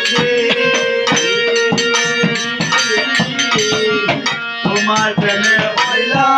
দেখে তোমার প্রেমের হইলা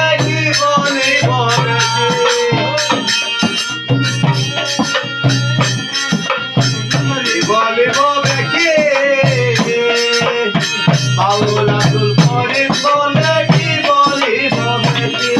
আউলা দুল করে বলে কি বলি বলে কি